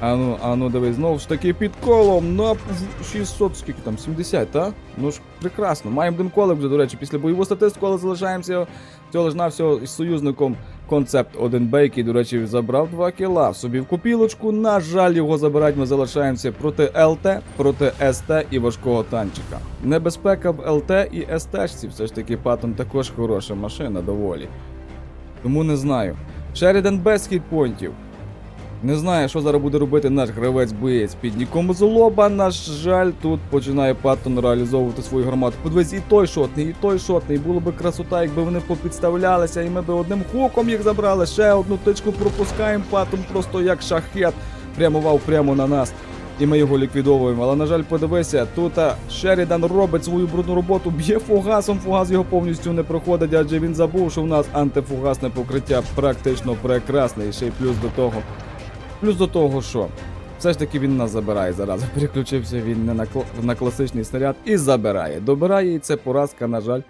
Ану, ану, дивись, знову ж таки під колом на 600, скільки там, 70, та? Ну ж прекрасно. Маємо один колик вже, до речі, після бойову статистику, але залишаємося цього ж на всього із союзником концепт 1Б, який, до речі, забрав 2 кіла собі в копілочку. На жаль, його забирати ми залишаємося проти ЛТ, проти СТ і важкого танчика. Небезпека в ЛТ і СТ-шці, все ж таки Паттон також хороша машина доволі. Тому не знаю. Шерідан без хітпойнтів. Не знаю, що зараз буде робити наш гравець-боєць під нікому злоба. На жаль, тут починає Паттон реалізовувати свою гармату. Подивись, і той шотний, і той шотний. Було би красота, якби вони попідставлялися, і ми би одним хуком їх забрали. Ще одну тичку пропускаємо. Паттон просто як шахет прямував прямо на нас. І ми його ліквідовуємо. Але, на жаль, подивися, тут Шерідан робить свою брудну роботу, б'є фугасом, фугас його повністю не проходить, адже він забув, що в нас антифугасне покриття практично прекрасне. І ще й плюс до того. Плюс до того, що все ж таки він нас забирає зараз. Переключився він не на, кл... на класичний снаряд і забирає. Добирає, і це поразка, на жаль,